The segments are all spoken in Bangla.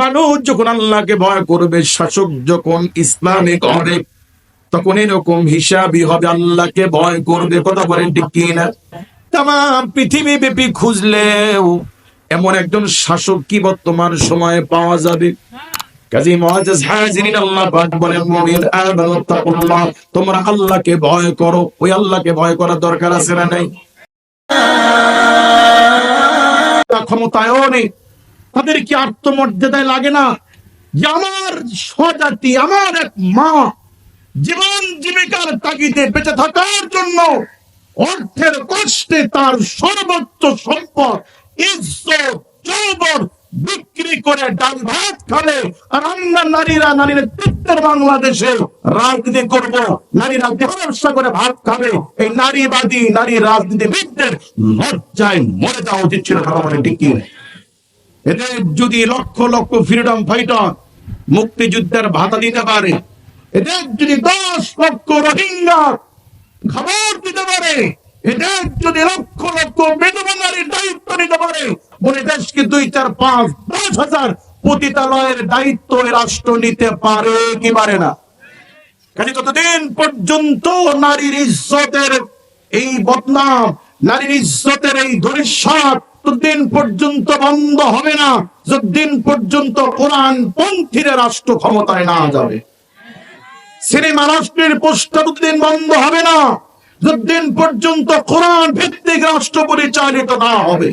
মানুষ যখন আল্লাহকে ভয় করবে, শাসক যখন ইসলামিক হবে তখন এরকম হিসাবই হবে, আল্লাহকে ভয় করবে। কথা বলেন ঠিক কিনা? তাম পৃথিবী ব্যাপী খুঁজলেও এমন একজন শাসক কি বর্তমান সময়ে পাওয়া যাবে? তোমরা আল্লাহকে ভয় করো। ওই আল্লাহকে ভয় করার দরকার আছে না নাই? ক্ষমতায়ও নেই। তাদের কি আত্মমর্যাদায় লাগে না? যে আমার স্বজাতি, আমার এক মা জীবন জীবিকার তাগিদে বেঁচে থাকার জন্য অর্থের কষ্টে তার সর্বোচ্চ সম্পদ ইজ্জত বিক্রি করে ডাল ভাত খাবে। আর আমরা নারীরা নারী নেতৃত্বের বাংলাদেশে রাজনীতি করব। নারীরা ব্যবসা করে ভাত খাবে। এই নারীবাদী, নারী রাজনীতিবিদদের লজ্জায় মরে যাওয়া উচিত ছিল ঠিক? এদের যদি লক্ষ লক্ষ ফ্রিডম ফাইটার মুক্তিযুদ্ধের ভাতা দিতে পারে, এদের যদি দশ লক্ষ রোহিঙ্গা খবর দিতে পারে, এদের যদি লক্ষ লক্ষ বেদবাঙালির দায়িত্ব নিতে পারে, বলে দেশকে দুই, চার, পাঁচ, দশ হাজার পতিতালয়ের দায়িত্ব রাষ্ট্র নিতে পারে কি পারে না। কাজে ততদিন পর্যন্ত নারীর ইজ্জতের এই বদনাম, নারীর ইজ্জতের এই ধরিসাত ততদিন পর্যন্ত বন্ধ হবে না, যতদিন পর্যন্ত কোরআন পন্থীর রাষ্ট্র ক্ষমতায় না যাবে। সিনেমা রাষ্ট্রের পোস্টার ততদিন বন্ধ হবে না, যতদিন পর্যন্ত কোরআন ভিত্তিক রাষ্ট্র পরিচালিত না হবে।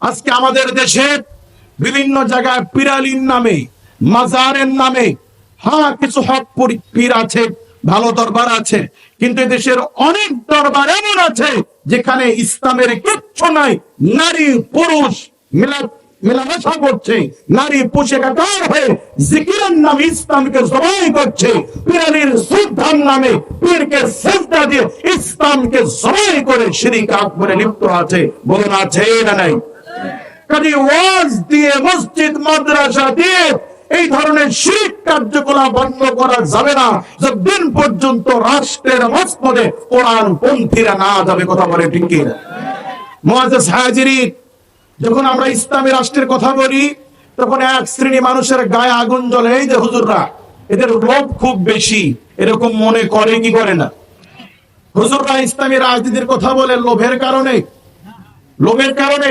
আজকে আমাদের দেশে বিভিন্ন জায়গায় পিরালির নামে, মাজারের নামে হ্যাঁ কিছু হক পীর আছে, ভালো দরবার আছে কিন্তু দেশের অনেক দরবার এমন আছে যেখানে ইসলামের কিচ্ছু নাই। নারী, পুরুষ মিলা মেলামেশা করছে। নারী পুষে হয়ে জিকিরের নামে ইসলামকে জবাই করছে। নামে পীরকে শ্রদ্ধা দিয়ে ইসলামকে জবাই করে শিরিক লিপ্ত আছে। বলুন, আছে না নাই? কাজে ওয়াজ দিয়ে মসজিদ, মাদ্রাসা দিয়ে এই ধরনের শিরিক কার্যকলাপ বন্ধ করা যাবে না। যতদিন পর্যন্ত রাষ্ট্রের মসনদে কোরআন পন্থীরা না যাবে, কথা বলে ঠিক হাজিরিন যখন আমরা ইসলামী রাষ্ট্রের কথা বলি, তখন এক শ্রেণি মানুষের গায়ে আগুন জ্বলে। এই যে হুজুররা, এদের লোভ খুব বেশি। এরকম মনে করে কি করে না? হুজুররা ইসলামী রাজনীতির কথা বলে লোভের কারণে। লোভের কারণে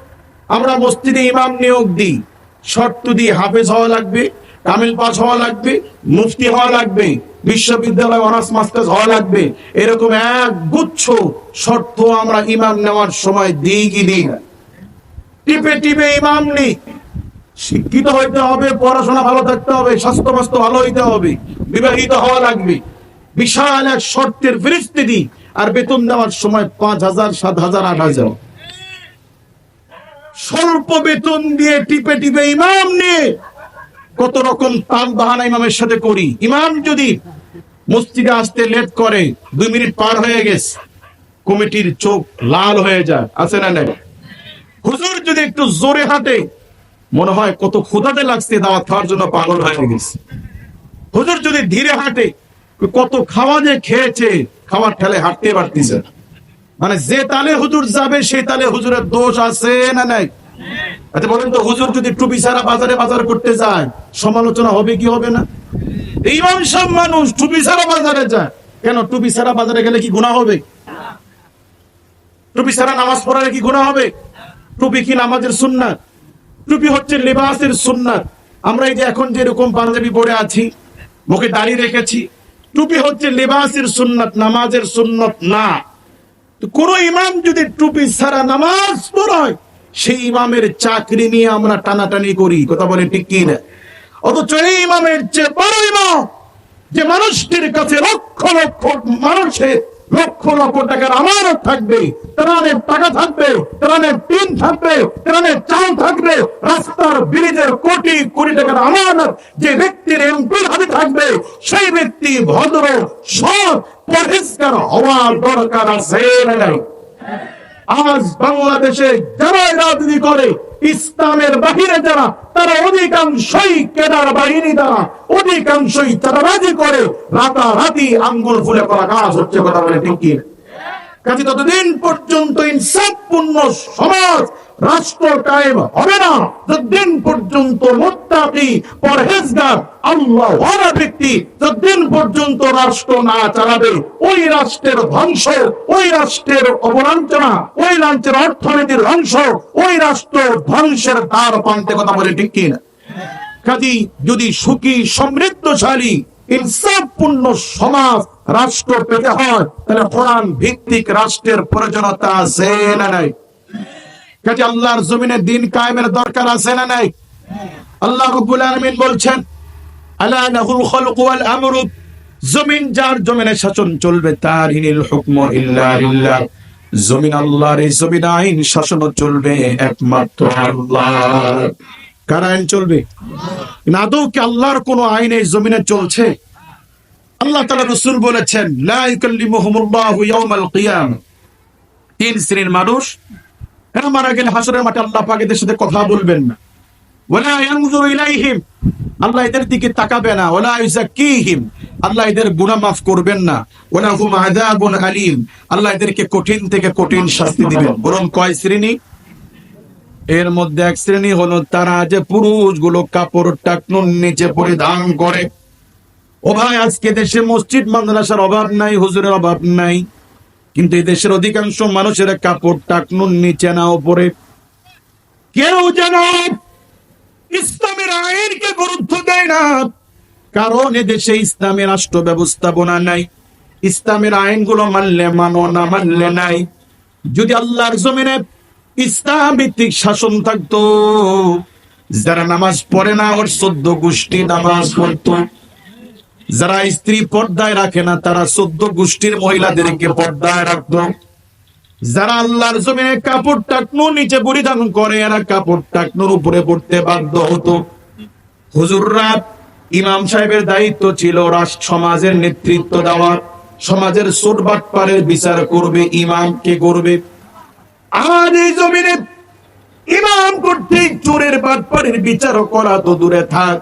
আমরা মসজিদে ইমাম নিয়োগ দিই। শর্ত দিয়ে হাফেজ হওয়া লাগবে, কামিল পাস হওয়া লাগবে, মুফতি হওয়া লাগবে, বিশ্ববিদ্যালয় অনার্স, মাস্টার্স হওয়া লাগবে। এরকম এক গুচ্ছ শর্ত আমরা ইমাম নেওয়ার সময় দিই কি দিই টিপে টিপে ইমাম নেই। শিক্ষিত হইতে হবে, পড়াশোনা ভালো থাকতে হবে স্বাস্থ্য মাস্ত ভালো হইতে হবে, বিবাহিত হওয়া লাগবে। বিশাল এক শর্তের ফিরিস্তি দিই, আর বেতন দেওয়ার সময় পাঁচ হাজার, সাত হাজার, আট হাজার। স্বল্প বেতন দিয়ে টিপে টিপে ইমাম নিয়ে কত রকম তাল বাহানা ইমামের সাথে করি। ইমাম যদি মসজিদে আসতে লেট করে, দুই মিনিট পার হয়ে গেছে, কমিটির চোখ লাল হয়ে যায়, আছে না নাই? হুজুর যদি একটু জোরে হাঁটে, মনে হয় কত ক্ষুধাতে লাগছে, দাওয়াত খাওয়ার জন্য পাগল হয়ে গেছে। হুজুর যদি ধীরে হাঁটে, কত খাওয়া যে খেয়েছে, খাওয়ার ঠেলে হাঁটতে পারতেছে না। মানে যে তালে হুজুর যাবে সেই তালে হুজুরের দোষ আছে না নাই? আচ্ছা বলেন তো, হুজুর যদি টুপি ছাড়া বাজারে বাজার করতে যায়, সমালোচনা হবে কি হবে না? ইমাম সব মানুষ টুপি ছাড়া বাজারে যায়। কেন টুপি ছাড়া বাজারে গেলে কি গুণা হবে? টুপি ছাড়া নামাজ পড়ালে কি গুণা হবে? টুপি কি নামাজের সুন্নাত। টুপি হচ্ছে লেবাসের সুন্নাত। আমরা এই যে এখন যেরকম পাঞ্জাবি পরে আছি, মুখে দাড়ি রেখেছি টুপি হচ্ছে লেবাসের সুন্নাত, নামাজের সুন্নত না। কোন ইমাম যদি টুপি ছাড়া নামাজ পড়ায় সেই ইমামের চাকরি নিয়ে আমরা টানাটানি করি। কথা বলে ঠিক কি না অথচ এই ইমামের চেয়ে বড় ইমাম, যে মানুষটির কাছে লক্ষ লক্ষ মানুষের লক্ষ লক্ষ টাকার আমানত থাকবে, ত্রাণের টাকা থাকবে, ত্রাণের টিন থাকবে, ত্রাণের চাল থাকবে, রাস্তার ব্রিজের কোটি কোটি টাকার আমানত যে ব্যক্তির এমপির হাতে থাকবে, সেই ব্যক্তি ভদ্র, সৎ পরিষ্কার হওয়ার দরকার আছে? আজ বাংলাদেশে যারা রাজনীতি করে, ইসলামের বাহিরে যারা, তারা অধিকাংশই কেদার বাহিনী দ্বারা, অধিকাংশই তারা রাজি করে, রাতারাতি আঙ্গুল ফুলে করা কাজ হচ্ছে কথা বলে ঠিক? কাজে ততদিন পর্যন্ত ইনসাফপূর্ণ সমাজ রাষ্ট্র কায়েম হবে না। যতদিন পর্যন্ত মোত্তাকি পরহেজগার আল্লাহ ওয়ালা ব্যক্তি যতদিন পর্যন্ত রাষ্ট্র না চালাবে ওই রাষ্ট্রের ধ্বংস ওই রাষ্ট্রের অবলাঞ্চনা ওই রাজ্যের অর্থনীতির ধ্বংস ওই রাষ্ট্র ধ্বংসের দ্বার প্রান্তে কথা বলে ঠিক কিনা? কাজী যদি সুখী সমৃদ্ধশালী ইনসাফপূর্ণ সমাজ রাষ্ট্র পেতে হয়, তাহলে কোরআন ভিত্তিক রাষ্ট্রের প্রয়োজনীয়তা আছে না নাই? কাজে আল্লাহর জমিনে দিন কায়েমের দরকার আছে না নাই? আল্লাহ রাব্বুল আলামিন বলছেন, আলা লাহুল ওয়াল আমরু জমিন যার জমিনে শাসন চলবে, তার ইনিল হুকমু ইল্লা জমিন আল্লাহর এই জমিন আইন শাসন চলবে একমাত্র আল্লাহ। কার আইন চলবে? না আদৌ কি আল্লাহর কোন আইন এই জমিনে চলছে? আল্লাহ তাআলা রাসূল বলেছেন তিন শ্রেণির মানুষ এরা মারা গেলে হাসরের মাঠে আল্লাহ সাথে কথা বলবেন না। আল্লাহ এদের দিকে তাকাবে না। আল্লাহ এদের গুনাহ মাফ করবেন না। হুম আল্লাহ এদেরকে কঠিন থেকে কঠিন শাস্তি দিবেন। বরং কয় শ্রেণি? এর মধ্যে এক শ্রেণি হলো তারা যে পুরুষগুলো কাপড় টাকনুন নিচে পরিধান করে। ও ভাই, আজকে দেশে মসজিদ মাদ্রাসার অভাব নাই, হুজুরের অভাব নাই। কিন্তু এই দেশের অধিকাংশ মানুষের কাপড় টাকনুন নিচে না, উপরে। কেউ যেন ইসলামের আইনকে গুরুত্ব দেয় না। কারণ এদেশে ইসলামের রাষ্ট্র ব্যবস্থাপনা নাই। ইসলামের আইনগুলো মানলে মানো না মানলে নাই। যদি আল্লাহর জমিনে ইসলাম ভিত্তিক শাসন থাকতো। যারা নামাজ পড়ে না, ওর চোদ্দ গোষ্ঠী নামাজ পড়তো। যারা স্ত্রী পর্দায় রাখে না, তারা চোদ্দ গোষ্ঠীর মহিলাদেরকে পর্দায় রাখতো। যারা আল্লাহর জমিনে কাপড় টাকনু, নিচে পরিধান করে, এরা কাপড় টাকনুর উপরে পড়তে বাধ্য হতো। হুজুররা ইমাম সাহেবের দায়িত্ব ছিল রাষ্ট্র সমাজের নেতৃত্ব দেওয়া। সমাজের সোটবাট পারের বিচার করবে ইমাম কে করবে। জমিনে ইমাম চোরের বিচার করা তো দূরে থাক।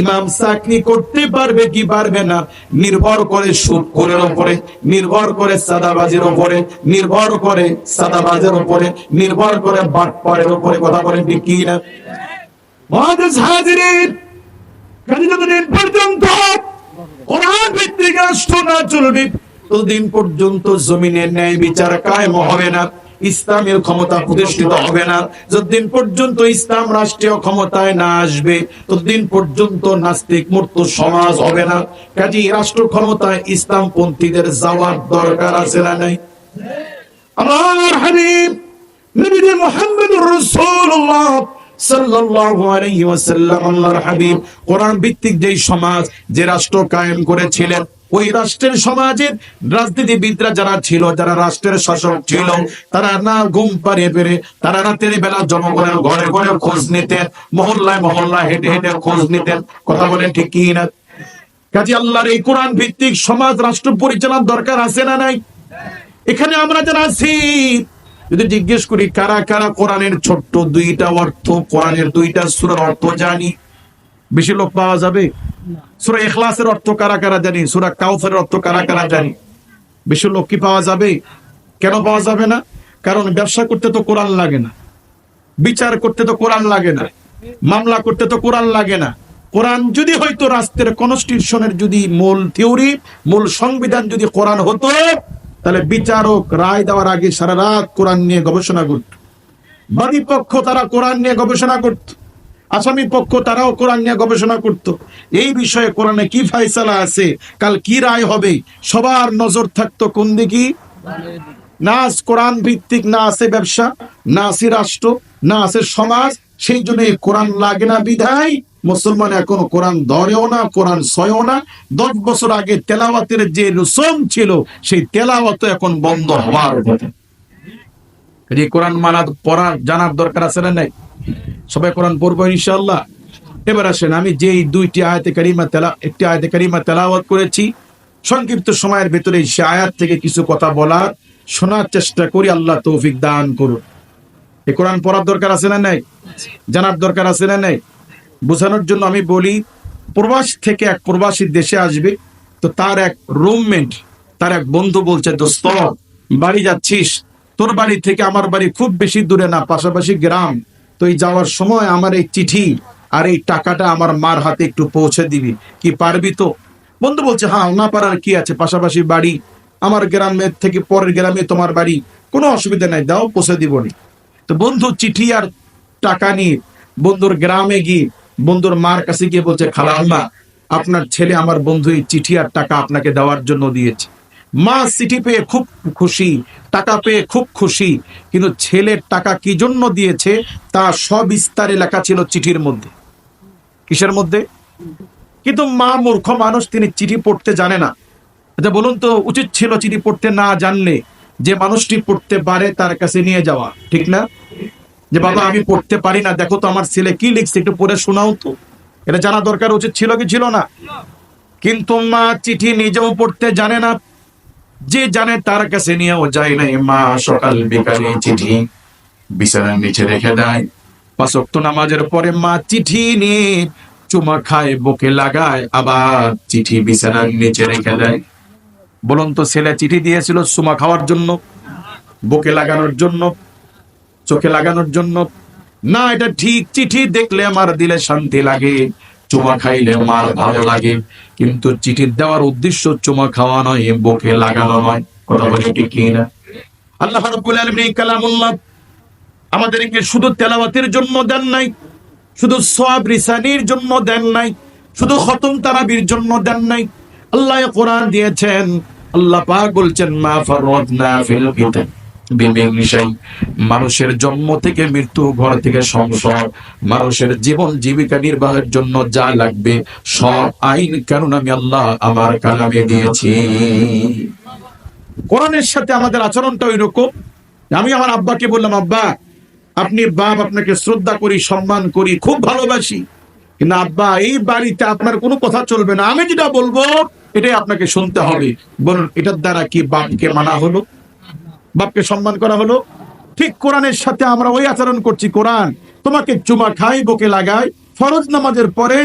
ইমাম চাকরি করতে পারবে কি পারবে না, নির্ভর করে সুদ করের উপরে নির্ভর করে সাদাবাজির উপরে নির্ভর করে সাদাবাজের উপরে নির্ভর করে বাটপাড়ের উপরে কথা বলেন কি না? মহাদেশ পর্যন্ত কোরআন ভিত্তিক রাষ্ট্র না চলবে, ততদিন পর্যন্ত জমিনের ন্যায় বিচার কায়েম হবে না। ইসলামের ক্ষমতা প্রতিষ্ঠিত হবে না। যতদিন পর্যন্ত ইসলাম রাষ্ট্রীয় ক্ষমতায় না আসবে, ততদিন পর্যন্ত নাস্তিক মূর্ত সমাজ হবে না। কাজে রাষ্ট্র ক্ষমতায় ইসলাম পন্থীদের যাওয়ার দরকার আছে না নাই? আমার হাবিব নবী মুহাম্মদুর রাসূলুল্লাহ সাল্লাল্লাহু আলাইহি ওয়াসাল্লাম, আল্লাহর হাবিব, কোরআন ভিত্তিক যেই সমাজ, যে রাষ্ট্র কায়েম করেছিলেন ওই রাষ্ট্রের সমাজের রাজনীতিবিদরা যারা ছিল, যারা রাষ্ট্রের শাসক ছিল, তারা না ঘুম পাড়িয়ে পেরে, তারা রাতের বেলা জনগণের ঘরে ঘরে খোঁজ নিতেন, মহল্লায় মহল্লায় হেঁটে হেঁটে খোঁজ নিতেন। কথা বলেন ঠিক কি না? কাজে আল্লাহর এই কোরআন ভিত্তিক সমাজ, রাষ্ট্র পরিচালনার দরকার আছে না নাই? এখানে আমরা যারা আছি, যদি জিজ্ঞেস করি, কারা কারা কোরআনের ছোট্ট দুইটা অর্থ, কোরআনের দুইটা সুরার অর্থ জানি? বেশি লোক পাওয়া যাবে? সুরা এখলাসের অর্থ কারা কারা জানি? সুরা কাউসারের অর্থ কারা কারা জানি? বেশি লোক কি পাওয়া যাবে? কেন পাওয়া যাবে না? কারণ ব্যবসা করতে তো কোরআন লাগে না। বিচার করতে তো কোরআন লাগে না। মামলা করতে তো কোরআন লাগে না। কোরআন যদি হয়তো রাষ্ট্রের কনস্টিটিউশনের যদি মূল থিওরি মূল সংবিধান যদি কোরআন হতো, তাহলে বিচারক রায় দেওয়ার আগে সারা রাত কোরআন নিয়ে গবেষণা করত। বাদী পক্ষ তারা কোরআন নিয়ে গবেষণা করত। আসামি পক্ষ তারাও কোরআন নিয়ে গবেষণা করত। এই বিষয়ে কোরআনে কি ফাইসালা আছে, কাল কি রায় হবে, সবার নজর থাকতো কোন দিকে? না কোরআন ভিত্তিক, না আছে ব্যবসা, না আছে রাষ্ট্র, না আছে সমাজ, সেই জন্য কোরআন লাগে না বিধায়, মুসলমান এখনও কোরআন ধরেও না, কোরআন সয়ও না। দশ বছর আগে তেলাওয়াতের যে রুসম ছিল, সেই তেলাওয়াত এখন বন্ধ হওয়ার কথা কোরআন মানা পড়ার, জানার দরকার আছে না নাই? সবাই কোরআন পড়ব ইনশাআল্লাহ। এবার আসেন, আমি যেই দুইটি আয়াতে কারিমা তেলা, একটি আয়াতে কারিমা তেলাওয়াত করেছি, সংক্ষিপ্ত সময়ের ভেতরে সে আয়াত থেকে কিছু কথা বলার, শোনার চেষ্টা করি, আল্লাহ তৌফিক দান করুন। এই কোরআন পড়ার দরকার আছে না নাই? জানার দরকার আছে না নাই? বোঝানোর জন্য আমি বলি, প্রবাস থেকে এক প্রবাসী দেশে আসবে, তো তার এক রুমমেট তার এক বন্ধু বলছে, দোস্ত, বাড়ি যাচ্ছিস? তোর বাড়ি থেকে আমার বাড়ি খুব বেশি দূরে না, পাশাপাশি গ্রাম। তো এই যাওয়ার সময় আমার এই চিঠি আর এই টাকাটা আমার মার হাতে একটু পৌঁছে দিবি। কি পারবি তো? বন্ধু বলছে হ্যাঁ না পারার কি আছে? পাশাপাশি বাড়ি, আমার গ্রামের থেকে পরের গ্রামে তোমার বাড়ি, কোনো অসুবিধা নাই, দাও, পৌঁছে দিবনি তো বন্ধু চিঠি আর টাকা নিয়ে বন্ধুর গ্রামে গিয়ে বন্ধুর মার কাছে গিয়ে বলছে, খালাম্মা, আপনার ছেলে আমার বন্ধু এই চিঠি আর টাকা আপনাকে দেওয়ার জন্য দিয়েছে। মা চিঠি পেয়ে খুব খুশি, টাকা পেয়ে খুব খুশি, কিন্তু ছেলের টাকা কি জন্য দিয়েছে তা সবিস্তারে লেখা ছিল চিঠির মধ্যে। কিসের মধ্যে? কিন্তু মা মূর্খ মানুষ, তিনি চিঠি পড়তে জানে না। আচ্ছা বলুন তো, উচিত ছিল চিঠি পড়তে না জানলে যে মানুষটি পড়তে পারে তার কাছে নিয়ে যাওয়া, ঠিক না? যে বাবা, আমি পড়তে পারি না, দেখো তো আমার ছেলে কি লিখছে, একটু পড়ে শোনাও তো। এটা জানা দরকার, উচিত ছিল কি ছিল না? কিন্তু মা চিঠি নিজেও পড়তে জানে না যে জানে তার কাছে নিয়েও যায় নাই মা সকাল বিকালে চিঠি। বিছানার নিচে রেখে দেয়। পাঁচক্ত নামাজের পরে মা চিঠি নিয়ে চুমা খায়, বুকে লাগায়, আবার চিঠি বিছানার নিচে রেখে দেয়। বলুন তো, ছেলে চিঠি দিয়েছিল চুমা খাওয়ার জন্য, বুকে লাগানোর জন্য, চোখে লাগানোর জন্য? না, এটা ঠিক চিঠি দেখলে আমার দিলে শান্তি লাগে। চুমা খাইলে মার ভালো লাগে। কিন্তু চিঠি দেওয়ার উদ্দেশ্য চুমা খাওয়া নয়, বুকে লাগানো নয়। কথা বলি ঠিক না? আল্লাহ রাব্বুল আলামিন কালামুল্লাহ আমাদেরকে শুধু তেলাওয়াতের জন্য দেন নাই, শুধু সওয়াব রিসানির জন্য দেন নাই, শুধু খতম তারাবির জন্য দেন নাই। আল্লাহ কোরআন দিয়েছেন, আল্লাহ পাক বলছেন, মা ফাররাতনা ফিল কিতাব। মানুষের জন্ম থেকে মৃত্যু ঘর থেকে সংসার, মানুষের জীবন জীবিকা নির্বাহের জন্য যা লাগবে, সব আইন কানুন আমি আল্লাহ আমার কালামে দিয়েছি। কোরআনের সাথে আমাদের আচরণটা ওইরকম। আমি আমার আব্বাকে বললাম, আব্বা, আপনি বাপ আপনাকে শ্রদ্ধা করি, সম্মান করি, খুব ভালোবাসি। কিন্তু আব্বা, এই বাড়িতে আপনার কোনো কথা চলবে না। আমি যেটা বলব, এটাই আপনাকে শুনতে হবে। বলুন, এটার দ্বারা কি বাপকে মানা হলো? বাপকে সম্মান করা হলো। ঠিক কোরআনের সাথে আমরা ওই আচরণ করছি, কোরআন। তোমাকে চুমা খাই, বকে লাগাই, ফরজ নামাজের পরে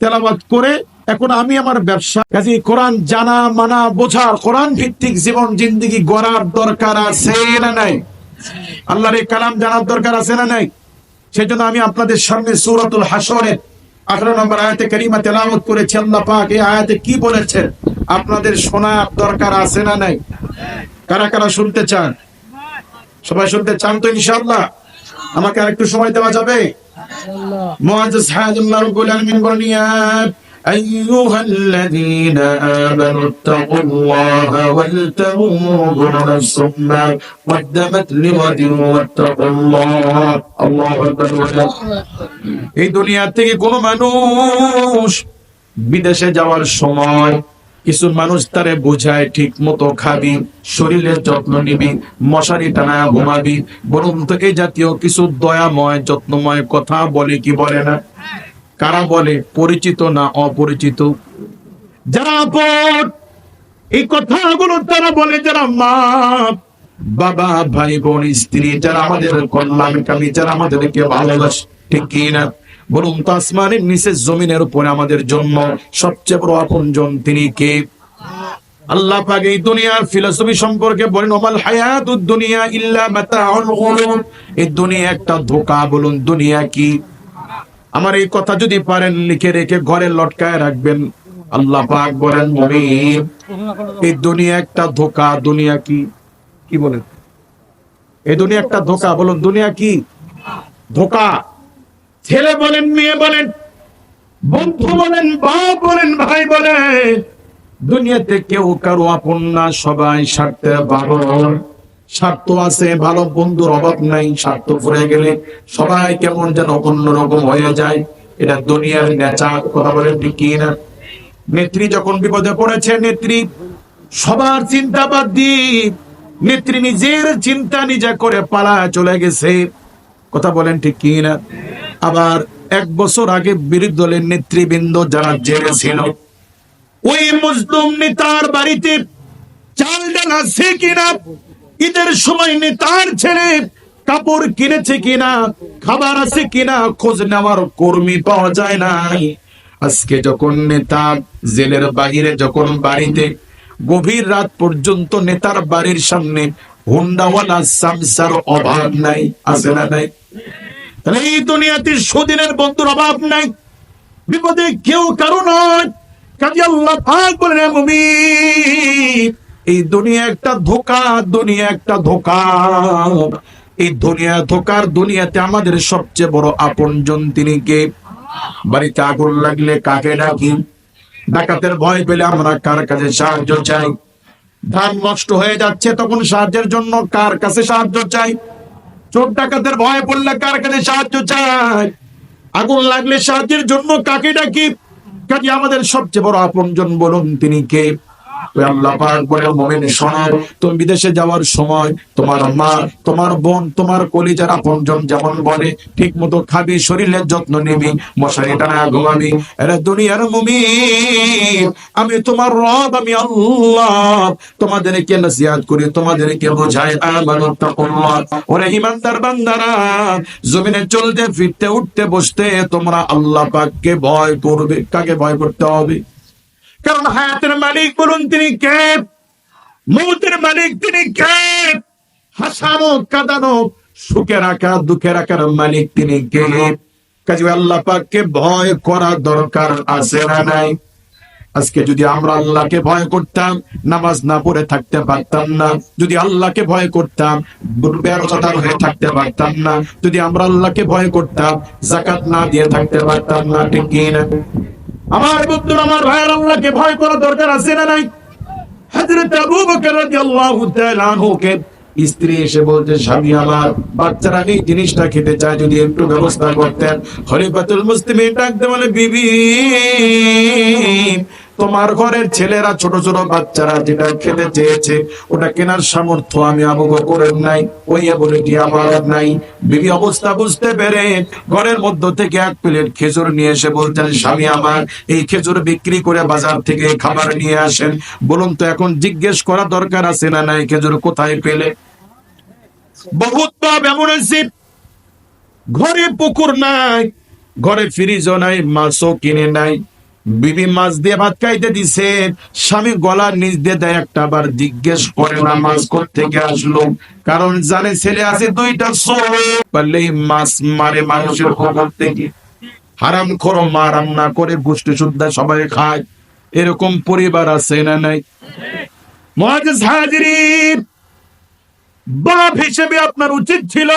তেলাবাদ করে, এখন আমি আমার ব্যবসা। কাজে কোরআন জানা, মানা, বোঝার, কোরআন ভিত্তিক জীবন, জিন্দিগি গড়ার দরকার আছে না নাই? আল্লাহর এই কালাম জানার দরকার আছে না নাই? সেজন্য আমি আপনাদের সামনে সূরাতুল হাসরের আঠারো নম্বর আয়াতে কারিমা তেলাওয়াত করেছি। আল্লাহ পাক এই আয়াতে কি বলেছেন? আপনাদের শোনার দরকার আছে না নাই? কারা কারা শুনতে চান সবাই শুনতে চান তো ইনশাআল্লাহ আমাকে আরেকটু সময় দেওয়া যাবে মুআজ্জিজ হায়াতুল্লাহ রাব্বুল আলামিন বলেন ইয়া أيها الذين آمنوا اتقوا الله ولتنظر نفس ما قدمت لغد واتقوا الله الله أكبر এই দুনিয়া থেকে কোনো মানুষ বিদেশে যাওয়ার সময় কিছু মানুষ তারে বোঝায় ঠিক মতো খাবি, শরীরের যত্ন নিবি, মশারি টানা ঘুমাবি, বরং তো এই জাতীয় কিছু দয়াময়, যত্নময় কথা বলে কি বলে না? কারা বলে? পরিচিত না অপরিচিত? যারা আপন, এই কথাগুলো তারা বলে যারা মা বাবা, ভাই, বোন, স্ত্রী, যারা আমাদের কল্যাণকামী, যারা আমাদেরকে ভালোবাসে, ঠিক কি না বরং তো আসমানের নিচে জমিনের উপরে আমাদের জন্য সবচেয়ে বড় আপনজন তিনি কে? আল্লাহ পাক এই দুনিয়ার ফিলোসফি সম্পর্কে বলেন, ওমাল হায়াতুদ দুনিয়া ইল্লা মাতাউল গুরুর এই দুনিয়া একটা ধোঁকা, বলুন দুনিয়া কি? আমার এই কথা যদি পারেন, লিখে রেখে ঘরে লটকায় রাখবেন। আল্লাহ পাক বলেন, মুমিন, এই দুনিয়া একটা ধোঁকা, দুনিয়া কি? কি বলেন? এই দুনিয়া একটা ধোঁকা, বলুন দুনিয়া কি? ধোঁকা। ছেলে বলেন, মেয়ে বলেন, বন্ধু বলেন, বাপ বলেন, ভাই বলেন, দুনিয়াতে কেউ কারও আপন না, সবাই স্বার্থে বারণ। স্বার্থ আছে, ভালো বন্ধুর অভাব নাই, স্বার্থ ফুরে গেলে সবাই কেমন যেন অন্যরকম হয়ে যায়। এটা দুনিয়ার নেচা কথা বলেন কি না নেত্রী যখন বিপদে পড়েছে, নেত্রী সবার চিন্তা বাদ দিয়ে, নেত্রী নিজের চিন্তা নিজে করে পালা চলে গেছে। কথা বলেন ঠিক কি না আবার এক বছর আগে বিরোধী দলের নেতৃবৃন্দ যারা জেলে ছিল, ওই মুসলিম নেতার বাড়িতে চাল ডাল আছে কিনা, ঈদের সময় নেতার ছেলে কাপড় কিনেছে কিনা, খাবার আছে কিনা, খোঁজ নেওয়ার কর্মী পাওয়া যায় নাই। আজকে যখন নেতা জেলের বাহিরে যখন বাড়িতে গভীর রাত পর্যন্ত নেতার বাড়ির সামনে হুন্ডাওয়ালা সামসার অভাব নাই, আছে না নাই? তাহলে এই দুনিয়াতে সুদিনের বন্ধুর অভাব নাই। বিপদে কেউ কারও নয় কাজে আল্লাহ বলেন এই দুনিয়া একটা ধোকা, দুনিয়া একটা ধোকা। এই দুনিয়া ধোকার দুনিয়াতে আমাদের সবচেয়ে বড় আপনজন তিনি কে? বাড়িতে আগুন লাগলে কাকে ডাকি? ডাকাতের ভয় পেলে আমরা কার কাছে সাহায্য চাই? ধান নষ্ট হয়ে যাচ্ছে তখন সাহায্যের জন্য কার কাছে সাহায্য চাই? চোর ডাকাতের ভয় পড়লে কার কাছে সাহায্য চায় আগুন লাগলে সাহায্যের জন্য কাকে ডাকি? কাজে আমাদের সবচেয়ে বড় আপনজন বলুন তিনি কে? বিদেশে যাওয়ার সময় তোমার মা, তোমার বোন, তোমার কলিজার আপনজন যেমন বলে ঠিক মতো খাবি, শরীরের যত্ন নিবি, মশারি টানা ঘুমাবি। দুনিয়ার আমি তোমার রব, আমি আল্লাহ। তোমাদেরকে করি, তোমাদেরকে বোঝাই ওরে ইমানদার বান্দারা, জমিনে চলতে, ফিরতে, উঠতে, বসতে, তোমরা আল্লাহ পাককে ভয় করবে। কাকে ভয় করতে হবে? কারণ হায়াতের মালিক বলুন তিনি কে? মৌতের মালিক তিনি কে? হাসানো, কাঁদানো, সুখে রাখা, দুঃখে রাখার মালিক তিনি কে? আল্লাহ পাককে ভয় করা দরকার আছে না নাই? আজকে যদি আমরা আল্লাহকে ভয় করতাম, নামাজ না পড়ে থাকতে পারতাম না। যদি আল্লাহকে ভয় করতাম বেরোজাদার হয়ে থাকতে পারতাম না। যদি আমরা আল্লাহকে ভয় করতাম, জাকাত না দিয়ে থাকতে পারতাম না, ঠিক কি না? আমার বন্ধুরা, আমার ভাইয়ের আল্লাহকে ভয় করা দরকার আছে না নাই? আবু বকর রাদিয়াল্লাহু তাআলা স্ত্রী এসে বলছে স্বামী আমার, বাচ্চারা এই জিনিসটা খেতে চায়, যদি একটু ব্যবস্থা করতেন। খলিফাতুল মুসলিমিন ডাক দেওয়ালে, বিবি তোমার ঘরের ছেলেরা, ছোট ছোট বাচ্চারা যেটা খেতে চেয়েছে, ওটা কেনার সামর্থ্য আমি আবু বকরের নাই, ওই বলে আমার নাই। বিবি অবস্থা বুঝতে পেরে ঘরের মধ্য থেকে এক প্লেট খেজুর নিয়ে এসে বলতেন স্বামী আমার, এই খেজুর বিক্রি করে বাজার থেকে খাবার নিয়ে আসেন। বলুন তো এখন জিজ্ঞেস করা দরকার আছে না নাই? খেজুর কোথায় পেলে? ঘরে পুকুর নাই, ঘরে ফ্রিজও নাই, মাছও কিনে নাই। বিবি মাছ দিয়ে ভাত খাইতে দিছে। স্বামী গলার নিচ দিয়ে দেয় একটা বার, জিজ্ঞেস করে না মাছ থেকে আসলো। কারণ জানে ছেলে আছে দুইটা চোখ পারলেই মাছ মারে মানুষের খবর থেকে হারাম খরো মারাম না করে গোষ্ঠী শুদ্ধা সবাই খায়। এরকম পরিবার আছে না নাই? মহাজেস হাজিরিন বাপ হিসেবে আপনার উচিত ছিল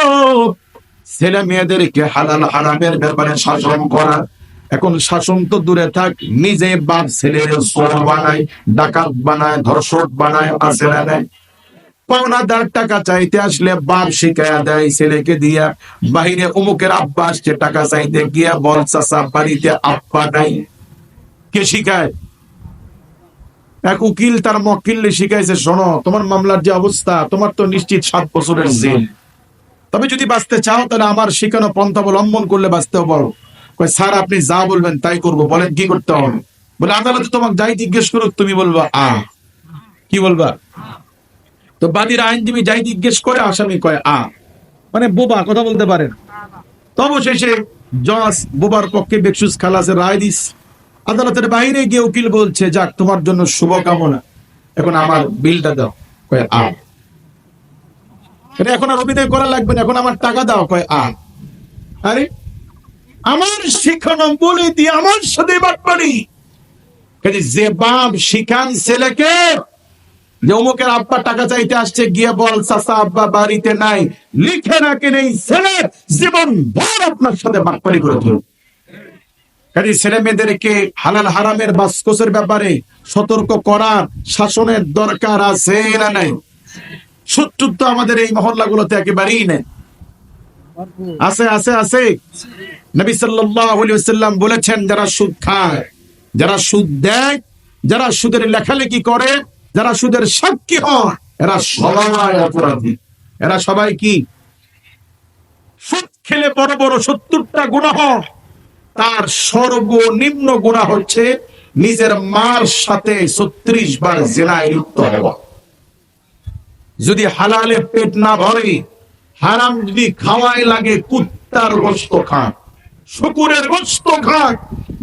ছেলে মেয়েদেরকে হালাল হারামের ব্যাপারে শাসন করা। এখন শাসন তো দূরে থাক, নিজে বাপ চোর বানায়, ডাকাত বানায়, ধর্ষক বানায় আছে টাকা চাইতে আসলে বাপ শিখায়া দেয় ছেলেকে দিয়া। বাহিরে অমুকের আব্বা আসছে, টাকা চাইতে গিয়া বল চাষা বাড়িতে আব্বা নাই। কে শিখায়? এক উকিল তার মক্কিলে শিখাইছে, শোনো, তোমার মামলার যে অবস্থা, তোমার তো নিশ্চিত সাত বছরের জেল। তবে যদি বাঁচতে চাও, তাহলে আমার শিখানো পন্থা অবলম্বন করলে বাঁচতেও পারো। স্যার, আপনি যা বলবেন তাই করব। বলেন, কি করতে হবে? বলে, আদালতে তোমাকে যাই জিজ্ঞেস করুক, তুমি বলবা, আ। কি বলবা? তো বাদীর আইনজীবী যাই জিজ্ঞেস করে, আসামি কয়, আ। মানে বোবা, কথা বলতে পারেন তো অবশেষে জজ বোবার পক্ষে বেকসুস খালাসের রায় দিস। আদালতের বাইরে গিয়ে উকিল বলছে, যাক, তোমার জন্য শুভকামনা। এখন আমার বিলটা দাও। কয়, আ। এটা এখন আর অভিনয় করা লাগবে না, এখন আমার টাকা দাও। কয় আরে আমার শিখানো বলে দিয়ে আমার সাথে বাটপারি কাজে যে বাপ শিখান ছেলেকে, যে অমুকের আব্বা টাকা চাইতে আসছে, গিয়ে বল, চাচা, আব্বা বাড়িতে নাই। লিখে রাখে নেই ছেলে জীবন ভর আপনার সাথে বাটপারি করে ধরুন কাজে ছেলে মেয়েদেরকে হালাল হারামের বাসকোসের ব্যাপারে সতর্ক করার শাসনের দরকার আছে না নাই? শত্রু তো আমাদের এই মহল্লাগুলোতে একেবারেই নেই। আছে আছে আছে। নবী ওয়াসাল্লাম বলেছেন, যারা সুদ খায়, যারা সুদ দেয়, যারা সুদের লেখালেখি করে, যারা সুদের সাক্ষী হয়, এরা সবাই অপরাধী। এরা সবাই কি? সুদ খেলে বড় বড় সত্তরটা গুনাহ। তার সর্বনিম্ন গুণা হচ্ছে নিজের মার সাথে ছত্রিশ বার জেনায় লিপ্ত হওয়া। যদি হালালে পেট না ভরে, হারাম যদি খাওয়াই লাগে, কুত্তার গোস্ত খান। শুকুরের গোস্ত খান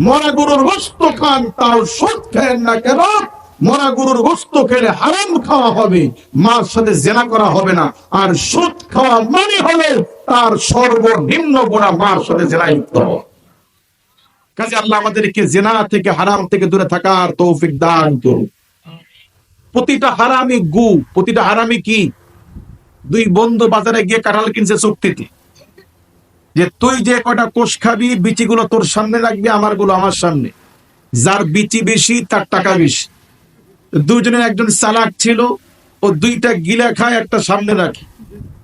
মরা গরুর গোস্ত খান, তাও সুদ খায় না কেন? মরা গরুর গোস্ত খেলে হারাম খাওয়া হবে, মার সাথে জেনা করা হবে না। আর সুদ খাওয়া মানে হলে তার সর্বনিম্ন গোড়া মার সাথে জেনায় লিপ্ত হওয়া। কাজে আল্লাহ আমাদেরকে জেনা থেকে, হারাম থেকে দূরে থাকার তৌফিক দান করুন। প্রতিটা হারামি গু, প্রতিটা হারামি কি? দুই বন্ধু বাজারে গিয়ে কাঁঠাল কিনছে চুক্তিতে। যে তুই যে কটা কোষ খাবি, বিচিগুলো তোর সামনে রাখবি আমারগুলো আমার সামনে। যার বিচি বেশি, তার টাকা বেশি। দুজনের একজন চালাক ছিল, ও দুইটা গিলা খায়, একটা সামনে রাখে।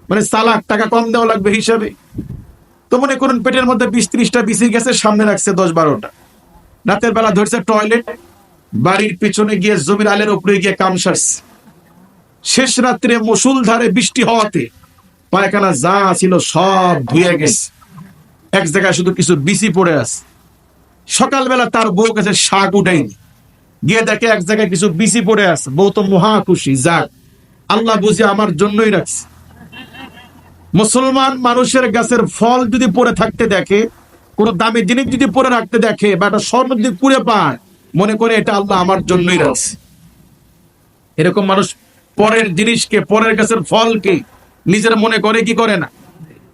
মানে চালাক টাকা কম দেওয়া লাগবে হিসাবে। তো মনে করুন, পেটের মধ্যে বিশ ত্রিশটা বিসি গেছে, সামনে রাখছে দশ বারোটা। রাতের বেলা ধরছে টয়লেট, বাড়ির পিছনে গিয়ে জমির আলের উপরে গিয়ে কাম সারছে। শেষ রাত্রে মুসুলধারে বৃষ্টি হওয়াতে পায়খানা যা ছিল সব ধুয়ে গেছে। এক জায়গায় শুধু কিছু বিসি পড়ে আছে। সকালবেলা তার বউ কাছে শাক উঠাইনি। গিয়ে দেখে এক জায়গায় কিছু বিসি পড়ে আছে। বউ তো মহা খুশি, যাক, আল্লাহ বুঝে আমার জন্যই রাখছে। মুসলমান মানুষের গাছের ফল যদি পড়ে থাকতে দেখে, কোন দামি জিনিস যদি পরে রাখতে দেখে, বা একটা স্বর্ণ যদি পুড়ে পায়, মনে করে এটা আল্লাহ আমার জন্যই রাখছে। এরকম মানুষ পরের জিনিসকে, পরের গাছের ফলকে নিজের মনে করে কি করে না?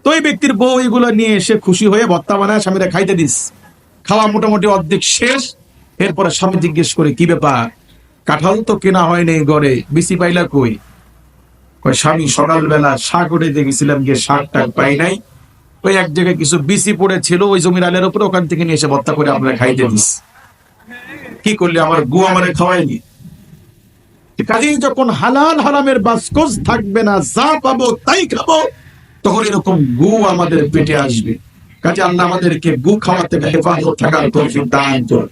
তো ওই ব্যক্তির বউ এগুলো নিয়ে এসে খুশি হয়ে ভত্তা বানায় স্বামীরা খাইতে দিস। খাওয়া মোটামুটি অর্ধেক শেষ। এরপরে স্বামী জিজ্ঞেস করে, কি ব্যাপার? কাঁঠাল তো কেনা হয়নি ঘরে। বেশি পাইলা কই? স্বামী সকালবেলা শাক উঠে দেখেছিলাম গিয়ে শাক টাক পাই নাই। ওই এক জায়গায় কিছু বিসি পড়েছিল, ওই জমির আলের উপরে ওখান থেকে নিয়ে এসে ভত্তা করে আপনারা খাইতে দিস। কি করলে? আমার গু আমারে খাওয়াইনি কাজেই যখন হালাল হারামের বাসকোজ থাকবে না, যা পাবো তাই খাব। তখন এরকম গু আমাদের পেটে আসবে। কাজে আল্লাহ আমাদেরকে গু খাওয়া থেকে হেফাজত থাকার তৌফিক দান করুন।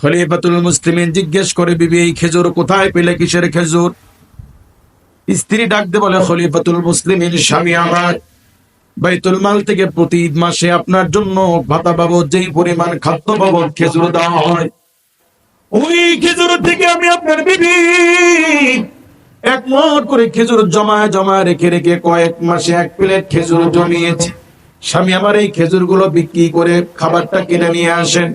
খলিফাতুল মুসলিমিন জিজ্ঞেস করে, বিবি, এই খেজুর কোথায় পেলে কিসের খেজুর? স্ত্রী ডাকতে বলে, খলিফাতুল মুসলিমিন স্বামী আমার। বাইতুল মাল থেকে প্রতি মাসে আপনার জন্য ভাতা বাবদ যেই পরিমাণ খাদ্য বাবদ খেজুর দেওয়া হয়, ওই খেজুর থেকে আমি আপনার বিবি এক মন করে খেজুর জমায় জমা রেখে রেখে কয়েক মাসে এক প্লেট খেজুর জমিয়েছি। স্বামী আমার এই খেজুরগুলো বিক্রি করে খাবারটা কিনে নিয়ে আসেন।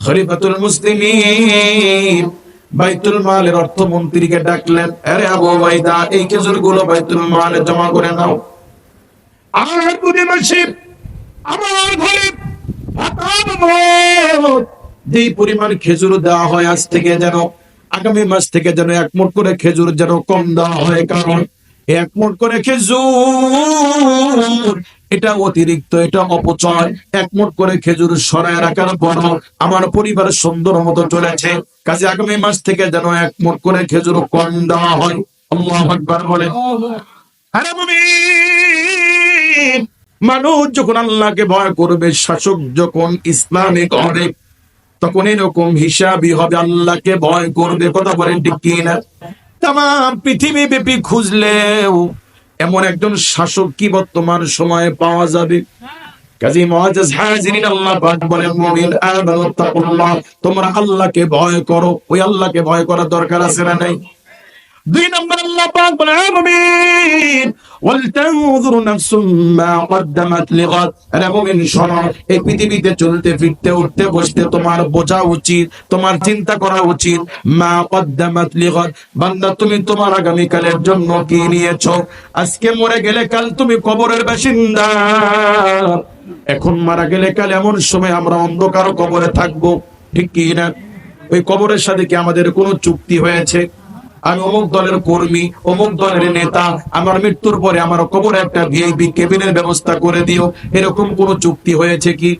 খলিফাতুল মুসলিমিন বাইতুল মালের অর্থমন্ত্রীকে ডাকলেন, আরে আবু বাইদা এই খেজুরগুলো বাইতুল মালে জমা করে নাও। আর দুই মাসে আমার ঘরে ভাতা পরিমাণ খেজুর দেওয়া হয় আজ থেকে যেন আগামী মাস থেকে যেন এক করে খেজুর যেন কম দেওয়া হয়, কারণ এক করে খেজুর, এটা অতিরিক্ত, এটা অপচয়। এক করে খেজুর সরায় রাখার পর আমার পরিবার সুন্দর মতো চলেছে। কাজে আগামী মাস থেকে যেন এক করে খেজুর কম দেওয়া হয়। আল্লাহ আকবার বলে মানুষ যখন আল্লাহকে ভয় করবে, শাসক যখন ইসলামিক হবে তখন এরকম হিসাবই হবে আল্লাহকে ভয় করবে। কথা বলেন ঠিক কি না তাম পৃথিবী ব্যাপী খুঁজলেও এমন একজন শাসক কি বর্তমান সময়ে পাওয়া যাবে? তাকুল্লাহ তোমরা আল্লাহকে ভয় করো। ওই আল্লাহকে ভয় করার দরকার আছে না নাই? দুই নম্বর আল্লাহ পাক বলে মুমিন ওয়ালতানজুর নাফসুম মা কদ্দামাত লিগাদ। আরে মুমিন, শোনো, এই পৃথিবীতে চলতে, ফিরতে, উঠতে, বসতে তোমার বোঝা উচিত, তোমার চিন্তা করা উচিত। মা কদ্দামাত লিগাদ, বান্দা, তুমি তোমার আগামী কালের জন্য কি নিয়েছো? আজকে মরে গেলে কাল তুমি কবরের বাসিন্দা। এখন মারা গেলে কাল এমন সময় আমরা অন্ধকার কবরে থাকব, ঠিক কি না? ওই কবরের সাথে কি আমাদের কোনো চুক্তি হয়েছে? আমি অমুক দলের কর্মী, অমুক দলের নেতা, আমার মৃত্যুর পরে আমার কবর একটা ভিআইপি কেবিনের ব্যবস্থা করে দিও। এরকম কোন চুক্তি হয়েছে কি?